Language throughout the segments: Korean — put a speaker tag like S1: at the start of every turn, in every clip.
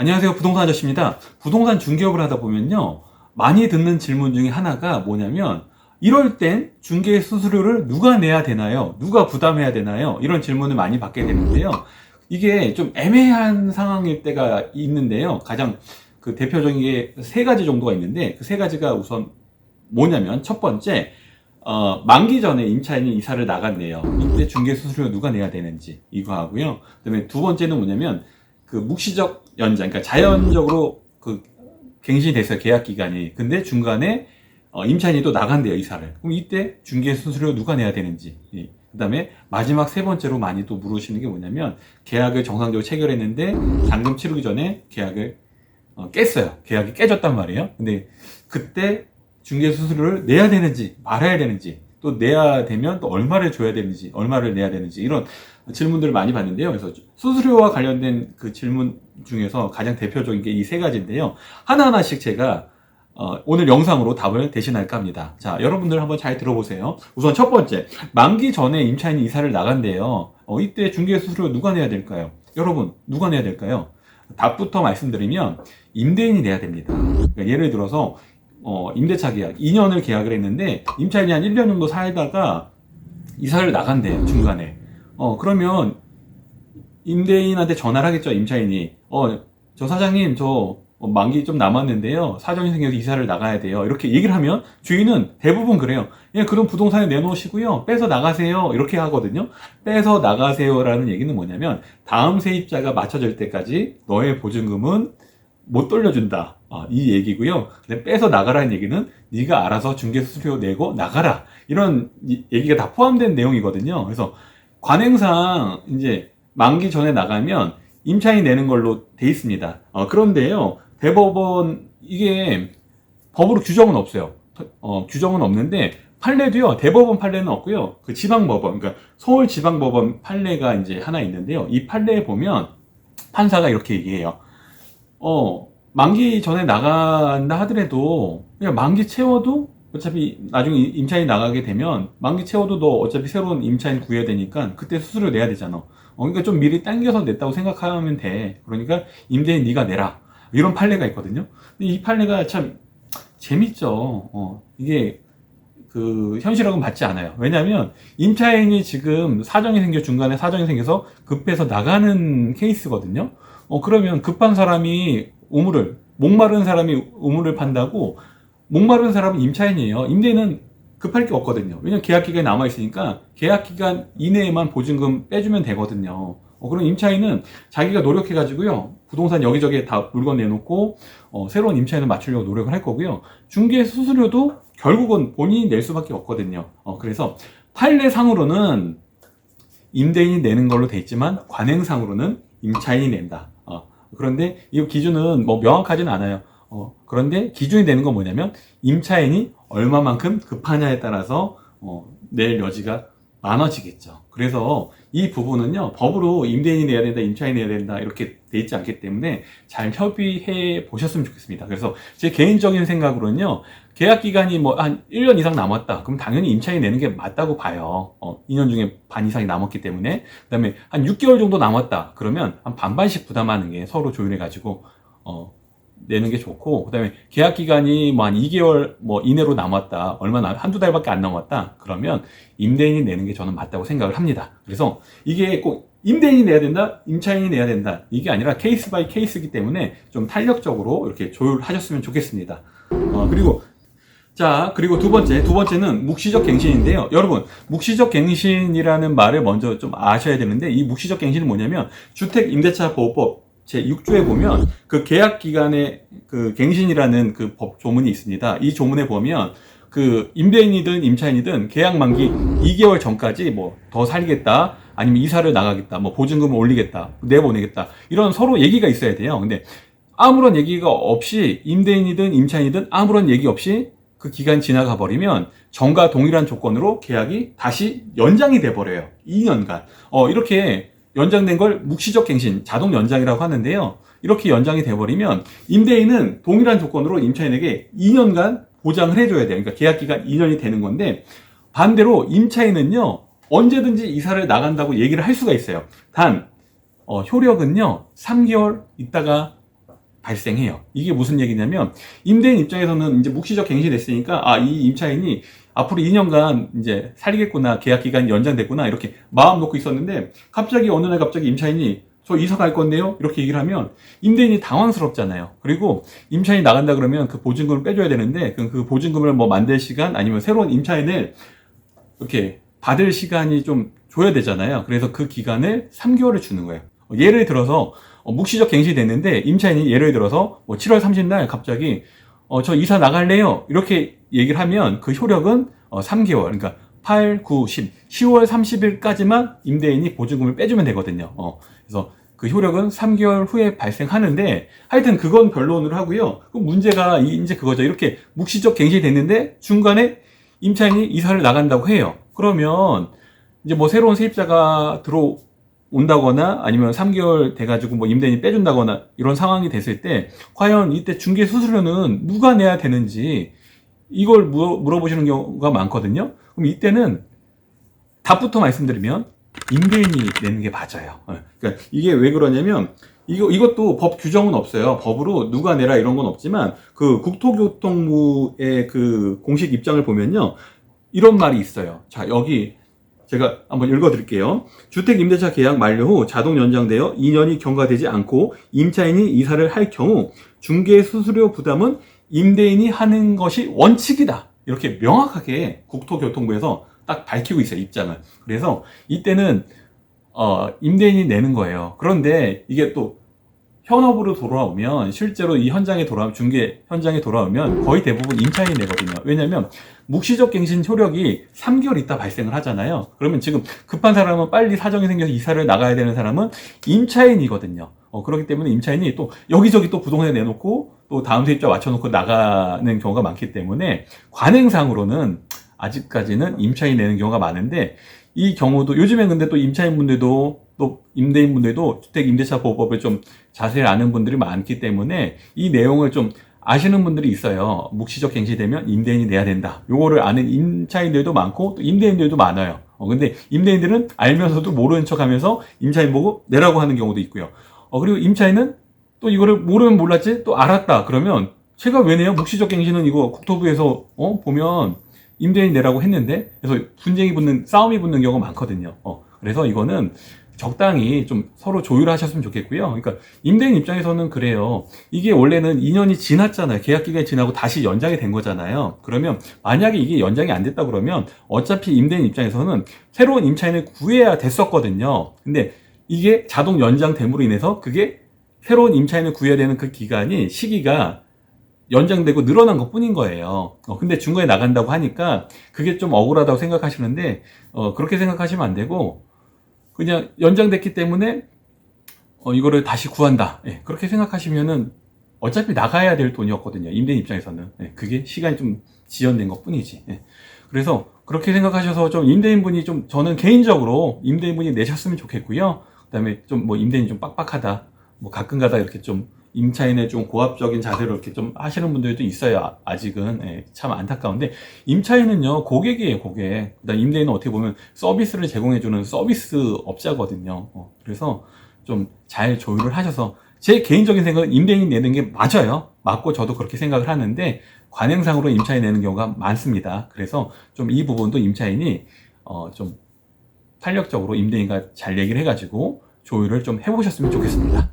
S1: 안녕하세요. 부동산 아저씨입니다. 부동산 중개업을 하다 보면요. 많이 듣는 질문 중에 하나가 뭐냐면, 이럴 땐 중개 수수료를 누가 내야 되나요? 누가 부담해야 되나요? 이런 질문을 많이 받게 되는데요. 이게 좀 애매한 상황일 때가 있는데요. 가장 그 대표적인 게 세 가지 정도가 있는데, 그 세 가지가 우선 뭐냐면, 첫 번째, 어, 만기 전에 임차인이 이사를 나갔네요. 이때 중개 수수료 누가 내야 되는지 이거 하고요. 그 다음에 두 번째는 뭐냐면 그 묵시적 연장, 그러니까 자연적으로 그 갱신이 됐어요 계약 기간이. 근데 중간에 어, 임차인이 또 나간대요 이사를. 그럼 이때 중개 수수료 누가 내야 되는지. 예. 그다음에 마지막 세 번째로 많이 또 물으시는 게 뭐냐면 계약을 정상적으로 체결했는데 잔금 치르기 전에 계약을 어, 깼어요. 계약이 깨졌단 말이에요. 근데 그때 중개 수수료를 내야 되는지 말아야 되는지 또 내야 되면 또 얼마를 줘야 되는지 얼마를 내야 되는지 이런 질문들을 많이 받는데요. 그래서 수수료와 관련된 그 질문 중에서 가장 대표적인 게 이 세 가지인데요. 하나하나씩 제가 어, 오늘 영상으로 답을 대신할까 합니다. 자, 여러분들 한번 잘 들어보세요. 우선 첫 번째, 만기 전에 임차인이 이사를 나간대요. 어, 이때 중개 수수료 누가 내야 될까요? 여러분, 누가 내야 될까요? 답부터 말씀드리면 임대인이 내야 됩니다. 그러니까 예를 들어서 어, 임대차 계약 2년을 계약을 했는데 임차인이 한 1년 정도 살다가 이사를 나간대요 중간에. 어 그러면 임대인한테 전화를 하겠죠 임차인이. 어 저 사장님 저 어, 만기 좀 남았는데요. 사정이 생겨서 이사를 나가야 돼요. 이렇게 얘기를 하면 주인은 대부분 그래요. 예 그럼 부동산에 내놓으시고요. 빼서 나가세요. 이렇게 하거든요. 빼서 나가세요 라는 얘기는 뭐냐면 다음 세입자가 맞춰질 때까지 너의 보증금은 못 돌려준다. 어, 이 얘기고요. 근데 빼서 나가라는 얘기는 네가 알아서 중개 수수료 내고 나가라. 이런 이- 얘기가 다 포함된 내용이거든요. 그래서 관행상 이제 만기 전에 나가면 임차인이 내는 걸로 돼 있습니다. 어, 그런데요. 대법원 이게 법으로 규정은 없어요. 어, 규정은 없는데 판례도요. 대법원 판례는 없고요. 그 지방법원, 그러니까 서울 지방법원 판례가 이제 하나 있는데요. 이 판례에 보면 판사가 이렇게 얘기해요. 어, 만기 전에 나간다 하더라도, 그냥 만기 채워도 어차피 나중에 임차인 나가게 되면 만기 채워도 너 어차피 새로운 임차인 구해야 되니까 그때 수수료 내야 되잖아. 어, 그러니까 좀 미리 당겨서 냈다고 생각하면 돼. 그러니까 임대인 네가 내라. 이런 판례가 있거든요. 근데 이 판례가 참 재밌죠. 어, 이게 그 현실하고는 맞지 않아요. 왜냐하면 임차인이 지금 사정이 생겨 중간에 사정이 생겨서 급해서 나가는 케이스거든요. 어 그러면 급한 사람이 우물을 목마른 사람이 우물을 판다고 목마른 사람은 임차인이에요. 임대인은 급할 게 없거든요. 왜냐면 계약 기간이 남아 있으니까 계약 기간 이내에만 보증금 빼주면 되거든요. 어, 그럼 임차인은 자기가 노력해 가지고요 부동산 여기저기 다 물건 내놓고 어, 새로운 임차인을 맞추려고 노력을 할 거고요. 중개 수수료도 결국은 본인이 낼 수밖에 없거든요. 어, 그래서 판례상으로는 임대인이 내는 걸로 돼 있지만 관행상으로는 임차인이 낸다. 어, 그런데 이 기준은 뭐 명확하지는 않아요. 어, 그런데 기준이 되는 건 뭐냐면 임차인이 얼마만큼 급하냐에 따라서 어, 낼 여지가 많아지겠죠. 그래서 이 부분은요 법으로 임대인이 내야 된다, 임차인이 내야 된다 이렇게 돼 있지 않기 때문에 잘 협의해 보셨으면 좋겠습니다. 그래서 제 개인적인 생각으로는요 계약 기간이 뭐 한 1년 이상 남았다. 그럼 당연히 임차인이 내는 게 맞다고 봐요. 어, 2년 중에 반 이상이 남았기 때문에. 그 다음에 한 6개월 정도 남았다. 그러면 한 반반씩 부담하는 게 서로 조율해가지고, 어, 내는 게 좋고, 그 다음에 계약 기간이 뭐 한 2개월 뭐 이내로 남았다. 얼마 남, 한두 달밖에 안 남았다. 그러면 임대인이 내는 게 저는 맞다고 생각을 합니다. 그래서 이게 꼭 임대인이 내야 된다, 임차인이 내야 된다. 이게 아니라 케이스 바이 케이스이기 때문에 좀 탄력적으로 이렇게 조율하셨으면 좋겠습니다. 어, 그리고 자, 그리고 두 번째, 두 번째는 묵시적 갱신인데요. 여러분, 묵시적 갱신이라는 말을 먼저 좀 아셔야 되는데, 이 묵시적 갱신은 뭐냐면, 주택 임대차 보호법 제 6조에 보면, 그 계약 기간의 그 갱신이라는 그 법 조문이 있습니다. 이 조문에 보면, 그 임대인이든 임차인이든 계약 만기 2개월 전까지 뭐 더 살겠다, 아니면 이사를 나가겠다, 뭐 보증금을 올리겠다, 내보내겠다, 이런 서로 얘기가 있어야 돼요. 근데 아무런 얘기가 없이 임대인이든 임차인이든 아무런 얘기 없이 그 기간 지나가 버리면 전과 동일한 조건으로 계약이 다시 연장이 돼 버려요. 2년간. 어, 이렇게 연장된 걸 묵시적 갱신, 자동 연장이라고 하는데요. 이렇게 연장이 돼 버리면 임대인은 동일한 조건으로 임차인에게 2년간 보장을 해줘야 돼요. 그러니까 계약 기간 2년이 되는 건데 반대로 임차인은요 언제든지 이사를 나간다고 얘기를 할 수가 있어요. 단 어, 효력은요 3개월 있다가 발생해요. 이게 무슨 얘기냐면 임대인 입장에서는 이제 묵시적 갱신이 됐으니까 아 이 임차인이 앞으로 2년간 이제 살겠구나 계약 기간이 연장됐구나 이렇게 마음 놓고 있었는데 갑자기 어느 날 갑자기 임차인이 저 이사 갈 건데요 이렇게 얘기를 하면 임대인이 당황스럽잖아요. 그리고 임차인이 나간다 그러면 그 보증금을 빼줘야 되는데 그, 그 보증금을 뭐 만들 시간 아니면 새로운 임차인을 이렇게 받을 시간이 좀 줘야 되잖아요. 그래서 그 기간을 3개월을 주는 거예요. 예를 들어서 어, 묵시적 갱신이 됐는데 임차인이 예를 들어서 뭐 7월 30날 갑자기 어, 저 이사 나갈래요. 이렇게 얘기를 하면 그 효력은 어, 3개월. 그러니까 8, 9, 10, 10월 30일까지만 임대인이 보증금을 빼주면 되거든요. 어, 그래서 그 효력은 3개월 후에 발생하는데 하여튼 그건 변론을 하고요. 그 문제가 이- 이제 그거죠. 이렇게 묵시적 갱신이 됐는데 중간에 임차인이 이사를 나간다고 해요. 그러면 이제 뭐 새로운 세입자가 들어 온다거나 아니면 3개월 돼가지고 뭐 임대인이 빼준다거나 이런 상황이 됐을 때 과연 이때 중개 수수료는 누가 내야 되는지 이걸 물어, 물어보시는 경우가 많거든요. 그럼 이때는 답부터 말씀드리면 임대인이 내는 게 맞아요. 예. 그러니까 이게 왜 그러냐면 이거 이것도 법 규정은 없어요. 법으로 누가 내라 이런 건 없지만 그 국토교통부의 그 공식 입장을 보면요. 이런 말이 있어요. 자, 여기 제가 한번 읽어 드릴게요. 주택 임대차 계약 만료 후 자동 연장되어 2년이 경과되지 않고 임차인이 이사를 할 경우 중개 수수료 부담은 임대인이 하는 것이 원칙이다. 이렇게 명확하게 국토교통부에서 딱 밝히고 있어요, 입장을. 그래서 이때는 어, 임대인이 내는 거예요. 그런데 이게 또 현업으로 돌아오면 실제로 이 현장에 돌아오면 중개 현장에 돌아오면 거의 대부분 임차인이 내거든요. 왜냐하면 묵시적 갱신 효력이 3개월 있다 발생을 하잖아요. 그러면 지금 급한 사람은 빨리 사정이 생겨서 이사를 나가야 되는 사람은 임차인이거든요. 어, 그렇기 때문에 임차인이 또 여기저기 또 부동산에 내놓고 또 다음 세입자 맞춰놓고 나가는 경우가 많기 때문에 관행상으로는 아직까지는 임차인이 내는 경우가 많은데 이 경우도 요즘엔 근데 또 임차인분들도 또 임대인분들도 주택 임대차 보호법을 좀 자세히 아는 분들이 많기 때문에 이 내용을 좀 아시는 분들이 있어요. 묵시적 갱신되면 임대인이 내야 된다. 요거를 아는 임차인들도 많고 또 임대인들도 많아요. 어, 근데 임대인들은 알면서도 모르는 척 하면서 임차인 보고 내라고 하는 경우도 있고요. 어, 그리고 임차인은 또 이거를 모르면 몰랐지 또 알았다. 그러면 제가 왜 내요? 묵시적 갱신은 이거 국토부에서 어, 보면 임대인 내라고 했는데 그래서 분쟁이 붙는 싸움이 붙는 경우가 많거든요. 어, 그래서 이거는 적당히 좀 서로 조율하셨으면 좋겠고요. 그러니까 임대인 입장에서는 그래요. 이게 원래는 2년이 지났잖아요. 계약 기간이 지나고 다시 연장이 된 거잖아요. 그러면 만약에 이게 연장이 안 됐다 그러면 어차피 임대인 입장에서는 새로운 임차인을 구해야 됐었거든요. 근데 이게 자동 연장됨으로 인해서 그게 새로운 임차인을 구해야 되는 그 기간이 시기가 연장되고 늘어난 것 뿐인 거예요. 어, 근데 중간에 나간다고 하니까 그게 좀 억울하다고 생각하시는데, 어, 그렇게 생각하시면 안 되고, 그냥 연장됐기 때문에, 어, 이거를 다시 구한다. 예, 그렇게 생각하시면은 어차피 나가야 될 돈이었거든요. 임대인 입장에서는. 예, 그게 시간이 좀 지연된 것 뿐이지. 예. 그래서 그렇게 생각하셔서 좀 임대인분이 좀, 저는 개인적으로 임대인분이 내셨으면 좋겠고요. 그 다음에 좀 뭐 임대인이 좀 빡빡하다. 뭐 가끔 가다 이렇게 좀 임차인의 좀 고압적인 자세로 이렇게 좀 하시는 분들도 있어요. 아- 아직은 예, 참 안타까운데 임차인은요 고객이에요 고객. 그다음 임대인은 어떻게 보면 서비스를 제공해주는 서비스 업자거든요. 어, 그래서 좀 잘 조율을 하셔서 제 개인적인 생각은 임대인이 내는 게 맞아요. 맞고 저도 그렇게 생각을 하는데 관행상으로 임차인 내는 경우가 많습니다. 그래서 좀 이 부분도 임차인이 어, 좀 탄력적으로 임대인과 잘 얘기를 해가지고 조율을 좀 해보셨으면 좋겠습니다.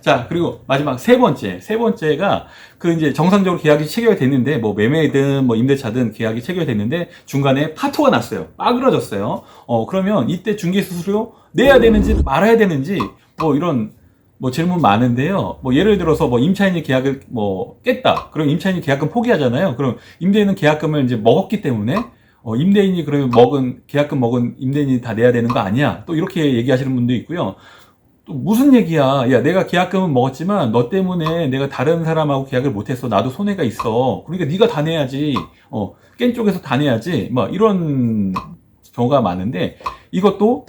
S1: 자, 그리고 마지막 세 번째. 세 번째가 그 이제 정상적으로 계약이 체결됐는데 뭐 매매든 뭐 임대차든 계약이 체결됐는데 중간에 파토가 났어요. 빠그러졌어요. 어, 그러면 이때 중개 수수료 내야 되는지 말아야 되는지 뭐 이런 뭐 질문 많은데요. 뭐 예를 들어서 뭐 임차인이 계약을 뭐 깼다. 그럼 임차인이 계약금 포기하잖아요. 그럼 임대인은 계약금을 이제 먹었기 때문에 어, 임대인이 그러면 먹은 계약금 먹은 임대인이 다 내야 되는 거 아니야? 또 이렇게 얘기하시는 분도 있고요. 또 무슨 얘기야? 야, 내가 계약금은 먹었지만 너 때문에 내가 다른 사람하고 계약을 못했어. 나도 손해가 있어. 그러니까 네가 다 내야지. 어, 깬 쪽에서 다 내야지. 뭐 이런 경우가 많은데 이것도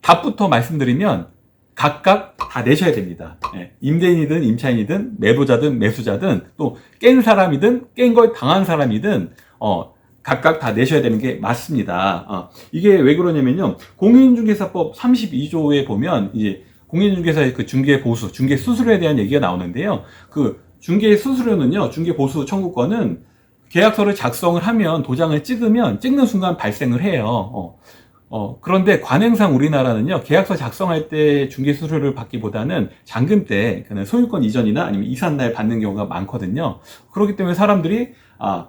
S1: 답부터 말씀드리면 각각 다 내셔야 됩니다. 예, 임대인이든 임차인이든 매도자든 매수자든 또 깬 사람이든 깬 걸 당한 사람이든 어, 각각 다 내셔야 되는 게 맞습니다. 어, 이게 왜 그러냐면요. 공인중개사법 32조에 보면 이제 공인중개사의 그 중개 보수, 중개 수수료에 대한 얘기가 나오는데요. 그 중개 수수료는요, 중개 보수 청구권은 계약서를 작성을 하면 도장을 찍으면 찍는 순간 발생을 해요. 어, 어, 그런데 관행상 우리나라는요, 계약서 작성할 때 중개 수수료를 받기보다는 잔금 때, 소유권 이전이나 아니면 이삿날 받는 경우가 많거든요. 그렇기 때문에 사람들이, 아,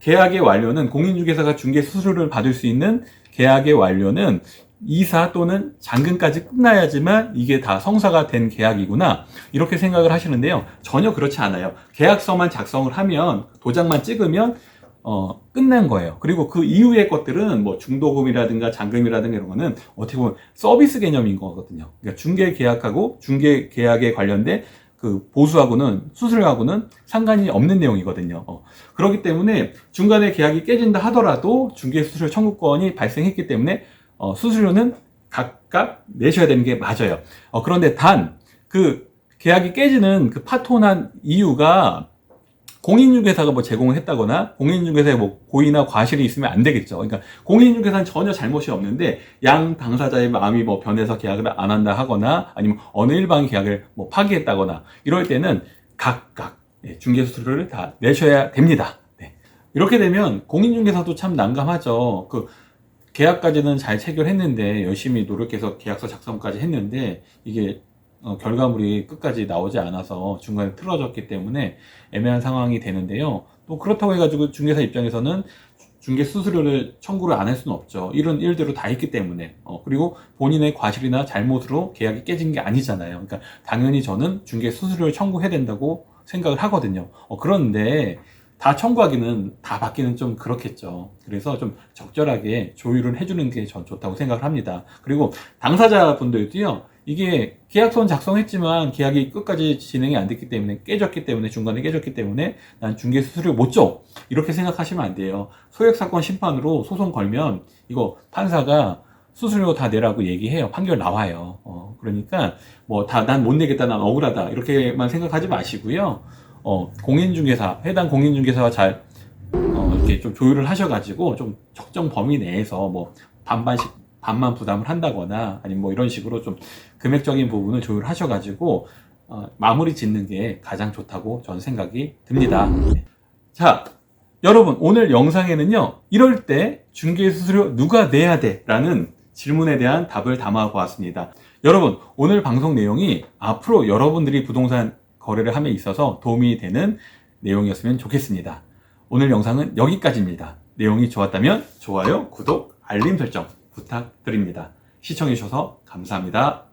S1: 계약의 완료는 공인중개사가 중개 수수료를 받을 수 있는 계약의 완료는 이사 또는 잔금까지 끝나야지만 이게 다 성사가 된 계약이구나 이렇게 생각을 하시는데요 전혀 그렇지 않아요 계약서만 작성을 하면 도장만 찍으면 어, 끝난 거예요. 그리고 그 이후의 것들은 뭐 중도금이라든가 잔금이라든가 이런 거는 어떻게 보면 서비스 개념인 거거든요. 그러니까 중개 계약하고 중개 계약에 관련된 그 보수하고는 수수료하고는 상관이 없는 내용이거든요. 어, 그렇기 때문에 중간에 계약이 깨진다 하더라도 중개 수수료 청구권이 발생했기 때문에 어, 수수료는 각각 내셔야 되는 게 맞아요. 어, 그런데 단 그 계약이 깨지는 그 파토난 이유가 공인중개사가 뭐 제공을 했다거나 공인중개사에 뭐 고의나 과실이 있으면 안 되겠죠. 그러니까 공인중개사는 전혀 잘못이 없는데 양 당사자의 마음이 뭐 변해서 계약을 안 한다 하거나 아니면 어느 일방이 계약을 뭐 파기했다거나 이럴 때는 각각 예, 중개 수수료를 다 내셔야 됩니다. 네. 이렇게 되면 공인중개사도 참 난감하죠. 그 계약까지는 잘 체결했는데 열심히 노력해서 계약서 작성까지 했는데 이게 어, 결과물이 끝까지 나오지 않아서 중간에 틀어졌기 때문에 애매한 상황이 되는데요. 또 그렇다고 해가지고 중개사 입장에서는 중개 수수료를 청구를 안 할 수는 없죠. 이런 일대로 다 있기 때문에. 어, 그리고 본인의 과실이나 잘못으로 계약이 깨진 게 아니잖아요. 그러니까 당연히 저는 중개 수수료를 청구해야 된다고 생각을 하거든요. 어, 그런데 다 청구하기는 다 받기는 좀 그렇겠죠. 그래서 좀 적절하게 조율을 해주는 게 전 좋다고 생각을 합니다. 그리고 당사자분들도요, 이게 계약서는 작성했지만 계약이 끝까지 진행이 안 됐기 때문에 깨졌기 때문에 중간에 깨졌기 때문에 난 중개 수수료 못 줘. 이렇게 생각하시면 안 돼요. 소액 사건 심판으로 소송 걸면 이거 판사가 수수료 다 내라고 얘기해요. 판결 나와요. 어, 그러니까 뭐 다 난 못 내겠다, 난 억울하다 이렇게만 생각하지 마시고요. 어, 공인중개사 해당 공인중개사와 잘 어, 이렇게 좀 조율을 하셔가지고 좀 적정 범위 내에서 뭐 반반씩 반만 부담을 한다거나 아니면 뭐 이런 식으로 좀 금액적인 부분을 조율하셔가지고 어, 마무리 짓는 게 가장 좋다고 저는 생각이 듭니다. 네. 자, 여러분 오늘 영상에는요 이럴 때 중개 수수료 누가 내야 돼? 라는 질문에 대한 답을 담아 보았습니다. 여러분 오늘 방송 내용이 앞으로 여러분들이 부동산 거래를 함에 있어서 도움이 되는 내용이었으면 좋겠습니다. 오늘 영상은 여기까지입니다. 내용이 좋았다면 좋아요, 구독, 알림 설정 부탁드립니다. 시청해주셔서 감사합니다.